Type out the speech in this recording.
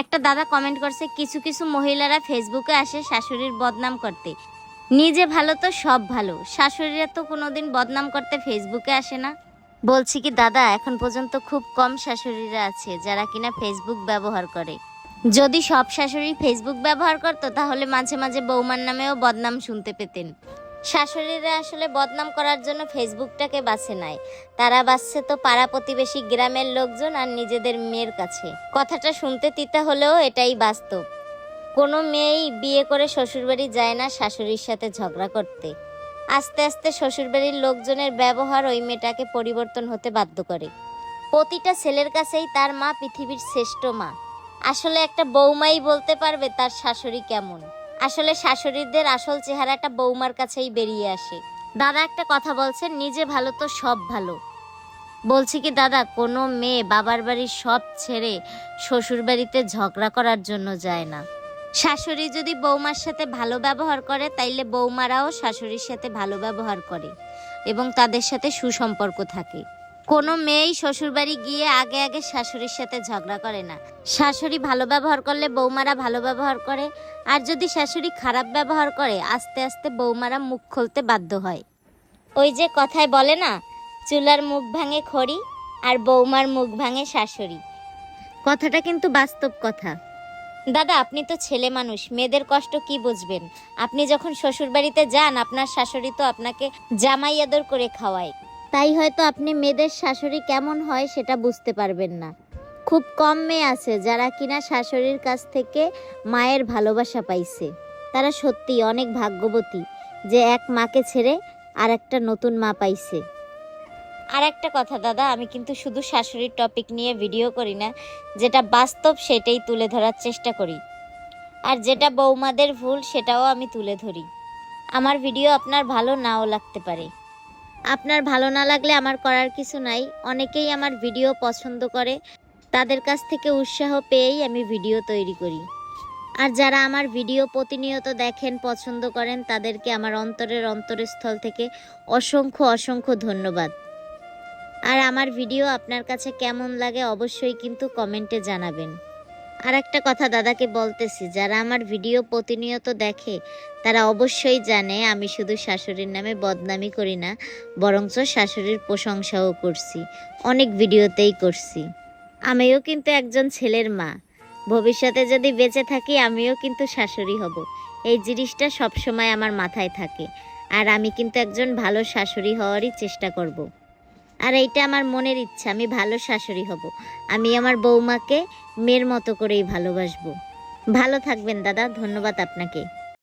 একটা দাদা কমেন্ট করছে, কিছু কিছু মহিলারা ফেসবুকে আসে শাশুড়ির বদনাম করতে। নিজে ভালো তো সব ভালো। শাশুড়িরা তো কোনোদিন বদনাম করতে ফেসবুকে আসে না। বলছি কি, দাদা, এখন পর্যন্ত খুব কম শাশুড়িরা আছে যারা কিনা ফেসবুক ব্যবহার করে। যদি সব শাশুড়ি ফেসবুক ব্যবহার করতো, তাহলে মাঝে মাঝে বৌমার নামেও বদনাম শুনতে পেতেন। শাশুড়িরা আসলে বদনাম করার জন্য ফেসবুকটাকে বাছে নেয় তারা বাঁচছে তো পাড়া প্রতিবেশী গ্রামের লোকজন আর নিজেদের মেয়ের কাছে। কথাটা শুনতে তিতা হলেও এটাই বাস্তব। কোনো মেয়েই বিয়ে করে শ্বশুরবাড়ি যায় না শাশুড়ির সাথে ঝগড়া করতে। আস্তে আস্তে শ্বশুরবাড়ির লোকজনের ব্যবহার ওই মেয়েটাকে পরিবর্তন হতে বাধ্য করে। প্রতিটা ছেলের কাছেই তার মা পৃথিবীর শ্রেষ্ঠ মা। আসলে একটা বৌমাই বলতে পারবে তার শাশুড়ি কেমন। আসলে শাশুড়িদের আসল চেহারাটা বৌমার কাছেই বেরিয়ে আসে। দাদা একটা কথা বলছেন, নিজে ভালো তো সব ভালো। বলছি কি, দাদা, কোনো মেয়ে বাবার বাড়ির সব ছেড়ে শ্বশুর বাড়িতে ঝগড়া করার জন্য যায় না। শাশুড়ি যদি বৌমার সাথে ভালো ব্যবহার করে, তাইলে বৌমারাও শাশুড়ির সাথে ভালো ব্যবহার করে এবং তাদের সাথে সুসম্পর্ক থাকে। কোনো মেয়েই শ্বশুরবাড়ি গিয়ে আগে আগে শাশুড়ির সাথে ঝগড়া করে না। শাশুড়ি ভালো ব্যবহার করলে বৌমারা ভালো ব্যবহার করে, আর যদি শাশুড়ি খারাপ ব্যবহার করে, আস্তে আস্তে বৌমারা মুখ খুলতে বাধ্য হয়। ওই যে কথায় বলে না, চুলার মুখ ভাঙে খড়ি, আর বৌমার মুখ ভাঙে শাশুড়ি। কথাটা কিন্তু বাস্তব কথা। দাদা, আপনি তো ছেলে মানুষ, মেয়েদের কষ্ট কি বুঝবেন? আপনি যখন শ্বশুরবাড়িতে যান, আপনার শাশুড়ি তো আপনাকে জামাই আদর করে খাওয়ায়। তাই হয়তো আপনি মেয়েদের শাশুড়ি কেমন হয় সেটা বুঝতে পারবেন না। খুব কম মেয়ে আছে যারা কিনা শাশুড়ির কাছ থেকে মায়ের ভালোবাসা পাইছে। তারা সত্যি অনেক ভাগ্যবতী যে এক মাকে ছেড়ে আর একটা নতুন মা পাইছে। আর একটা কথা দাদা, আমি কিন্তু শুধু শাশুড়ির টপিক নিয়ে ভিডিও করি না, যেটা বাস্তব সেটাই তুলে ধরার চেষ্টা করি। আর যেটা বৌমাদের ভুল সেটাও আমি তুলে ধরি। আমার ভিডিও আপনার ভালো নাও লাগতে পারে। আপনার ভালো না লাগলে আমার করার কিছু নাই। অনেকেই আমার ভিডিও পছন্দ করে। তাদের কাছ থেকে উৎসাহ পেয়েই আমি ভিডিও তৈরি করি। আর যারা আমার ভিডিও প্রতিনিয়ত দেখেন, পছন্দ করেন, তাদেরকে আমার অন্তরের অন্তরস্থল থেকে অসংখ্য অসংখ্য ধন্যবাদ। আর আমার ভিডিও আপনার কাছে কেমন লাগে অবশ্যই কিন্তু কমেন্টে জানাবেন। আর একটা কথা দাদাকে বলতেছি, যারা আমার ভিডিও প্রতিনিয়ত দেখে, তারা অবশ্যই জানে আমি শুধু শাশুড়ির নামে বদনামি করি না, বরঞ্চ শাশুড়ির প্রশংসাও করছি, অনেক ভিডিওতেই করছি। আমিও কিন্তু একজন ছেলের মা। ভবিষ্যতে যদি বেঁচে থাকি, আমিও কিন্তু শাশুড়ি হব। এই জিনিসটা সবসময় আমার মাথায় থাকে। আর আমি কিন্তু একজন ভালো শাশুড়ি হওয়ারই চেষ্টা করব। আর এইটা আমার মনের ইচ্ছা, আমি ভালো শাশুড়ি হব। আমি আমার বৌমাকে মেয়ের মতো করেই ভালোবাসবো। ভালো থাকবেন দাদা, ধন্যবাদ আপনাকে।